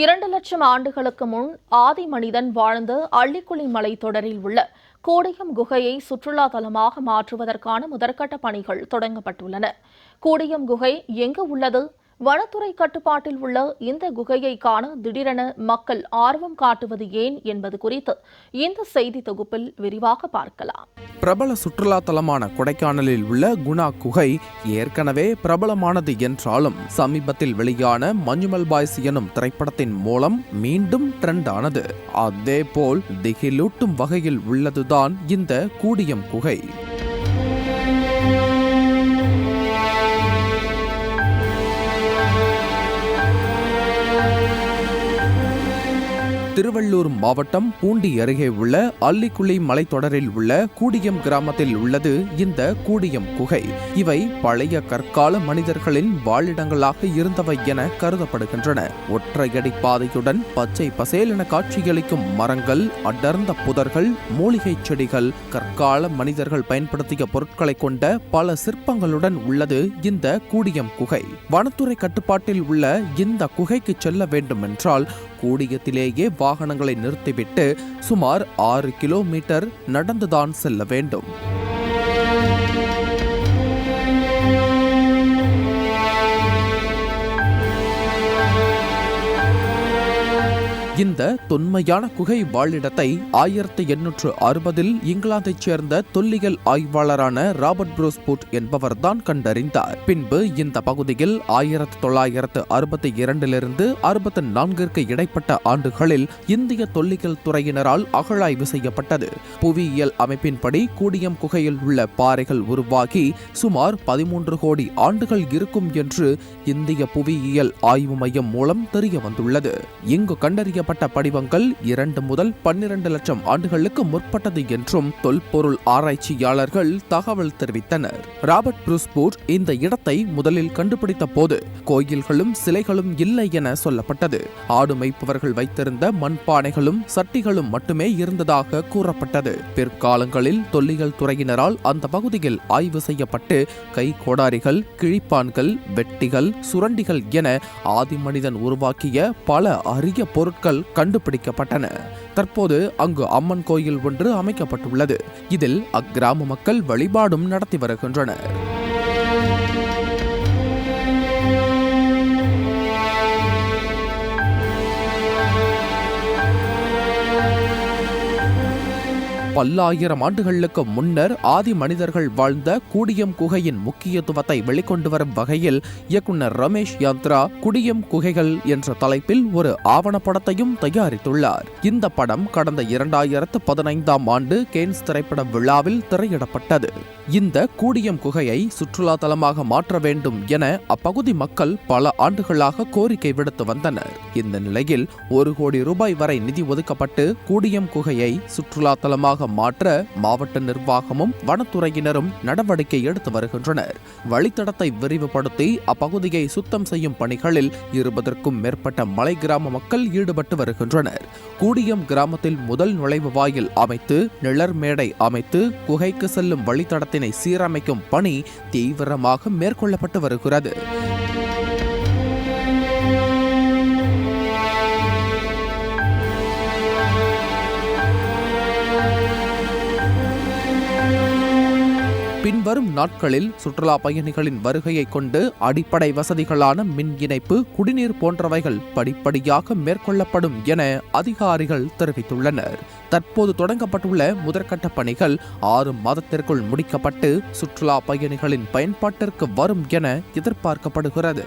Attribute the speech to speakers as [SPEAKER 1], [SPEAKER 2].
[SPEAKER 1] இரண்டு லட்சம் ஆண்டுகளுக்கு முன் ஆதி மனிதன் வாழ்ந்த அள்ளிக்குளி மலைத்தொடரில் உள்ள கூடியம் குகையை சுற்றுலா தலமாக மாற்றுவதற்கான முதற்கட்ட பணிகள் தொடங்கப்பட்டுள்ளன. கூடியம் குகை எங்கு உள்ளது? வனத்துறை கட்டுப்பாட்டில் உள்ள இந்த குகையை காண திடீரென மக்கள் ஆர்வம் காட்டுவது ஏன் என்பது குறித்து இந்த செய்தி தொகுப்பில் விரிவாக பார்க்கலாம்.
[SPEAKER 2] பிரபல சுற்றுலா தலமான கொடைக்கானலில் உள்ள குணா குகை ஏற்கனவே பிரபலமானது என்றாலும் சமீபத்தில் வெளியான மஞ்சுமல் பாய்ஸ் எனும் திரைப்படத்தின் மூலம் மீண்டும் ட்ரெண்ட் ஆனது அதேபோல் திகிலூட்டும் வகையில் உள்ளதுதான் இந்த கூடியம் குகை. திருவள்ளூர் மாவட்டம் பூண்டி அருகே உள்ள அல்லிக்குளி மலைத்தொடரில் உள்ள கூடியம் கிராமத்தில் உள்ளது இந்த கூடியம் குகை. இவை பழைய கற்கால மனிதர்களின் வாழிடங்களாக இருந்தவை என கருதப்படுகின்றன. ஒற்றையடி பாதையுடன் பச்சை பசேலென காட்சியளிக்கும் மரங்கள் அடர்ந்த புதர்கள் மூலிகைச் செடிகள் கற்கால மனிதர்கள் பயன்படுத்திய பொருட்களை கொண்ட பல சிற்பங்களுடன் உள்ளது இந்த கூடியம் குகை. வனத்துறை கட்டுப்பாட்டில் உள்ள இந்த குகைக்கு செல்ல வேண்டுமென்றால் கூடியத்திலேயே வாகனங்களை நிறுத்திவிட்டு சுமார் ஆறு கிலோமீட்டர் நடந்துதான் செல்ல வேண்டும். இந்த தொன்மையான குகை வாழிடத்தை ஆயிரத்தி எண்ணூற்று அறுபதில் இங்கிலாந்தைச் சேர்ந்த தொல்லியல் ஆய்வாளரான ராபர்ட் புரோஸ்புட் என்பவர்தான் கண்டறிந்தார். பின்பு இந்த பகுதியில் ஆயிரத்தி தொள்ளாயிரத்து அறுபத்தி இரண்டிலிருந்து அறுபத்தி நான்கிற்கு இடைப்பட்ட ஆண்டுகளில் இந்திய தொல்லியல் துறையினரால் அகழாய்வு செய்யப்பட்டது. புவியியல் அமைப்பின்படி கூடியம் குகையில் உள்ள பாறைகள் உருவாகி சுமார் பதிமூன்று கோடி ஆண்டுகள் இருக்கும் என்று இந்திய புவியியல் ஆய்வு மையம் மூலம் தெரிய வந்துள்ளது இங்கு கண்டறிய செய்யப்பட்ட படிவங்கள் இரண்டு முதல் பன்னிரண்டு லட்சம் ஆண்டுகளுக்கு முற்பட்டது என்றும் தொல்பொருள் ஆராய்ச்சியாளர்கள் தகவல் தெரிவித்தனர். ராபர்ட் புரூஸ்போர்ட் இந்த இடத்தை முதலில் கண்டுபிடித்த போது கோயில்களும் சிலைகளும் இல்லை என சொல்லப்பட்டது. ஆடு மேய்ப்பவர்கள் வைத்திருந்த மண்பானைகளும் சட்டிகளும் மட்டுமே இருந்ததாக கூறப்பட்டது. பிற்காலங்களில் தொல்லியல் துறையினரால் அந்த பகுதியில் ஆய்வு செய்யப்பட்டு கை கோடாரிகள் கிழிப்பான்கள் வெட்டிகள் சுரண்டிகள் என ஆதி மனிதன் உருவாக்கிய பல அரிய பொருட்கள் கண்டுபிடிக்கப்பட்டன. தற்போது அங்கு அம்மன் கோயில் ஒன்று அமைக்கப்பட்டுள்ளது. இதில் அக்கிராம மக்கள் வழிபாடும் நடத்தி வருகின்றனர். பல்லாயிரம் ஆண்டுகளுக்கு முன்னர் ஆதி மனிதர்கள் வாழ்ந்த கூடியம் குகையின் முக்கியத்துவத்தை வெளிக்கொண்டு வரும் வகையில் இயக்குனர் ரமேஷ் யாத்ரா குடியம் குகைகள் என்ற தலைப்பில் ஒரு ஆவணப்படத்தையும் தயாரித்துள்ளார். இந்த படம் கடந்த இரண்டாயிரத்து பதினைந்தாம் ஆண்டு கேன்ஸ் திரைப்பட விழாவில் திரையிடப்பட்டது. இந்த கூடியம் குகையை சுற்றுலா தலமாக மாற்ற வேண்டும் என அப்பகுதி மக்கள் பல ஆண்டுகளாக கோரிக்கை விடுத்து வந்தனர். இந்த நிலையில் ஒரு கோடி ரூபாய் வரை நிதி ஒதுக்கப்பட்டு கூடியம் குகையை சுற்றுலா தலமாக மாற்ற மாவட்ட நிர்வாகமும் வனத்துறையினரும் நடவடிக்கை எடுத்து வருகின்றனர். வழித்தடத்தை விரிவுபடுத்தி அப்பகுதியை சுத்தம் செய்யும் பணிகளில் இருபதற்கும் மேற்பட்ட மலை கிராம மக்கள் ஈடுபட்டு வருகின்றனர். கூடியம் கிராமத்தில் முதல் நுழைவு வாயில் அமைத்து நிழற் மேடை அமைத்து குகைக்கு செல்லும் வழித்தடத்தினை சீரமைக்கும் பணி தீவிரமாக மேற்கொள்ளப்பட்டு வருகிறது. பின்வரும் நாட்களில் சுற்றுலா பயணிகளின் வருகையை கொண்டு அடிப்படை வசதிகளான மின் இணைப்பு குடிநீர் போன்றவைகள் படிப்படியாக மேற்கொள்ளப்படும் என அதிகாரிகள் தெரிவித்துள்ளனர். தற்போது தொடங்கப்பட்டுள்ள முதற்கட்ட பணிகள் ஆறு மாதத்திற்குள் முடிக்கப்பட்டு சுற்றுலா பயணிகளின் பயன்பாட்டிற்கு வரும் என எதிர்பார்க்கப்படுகிறது.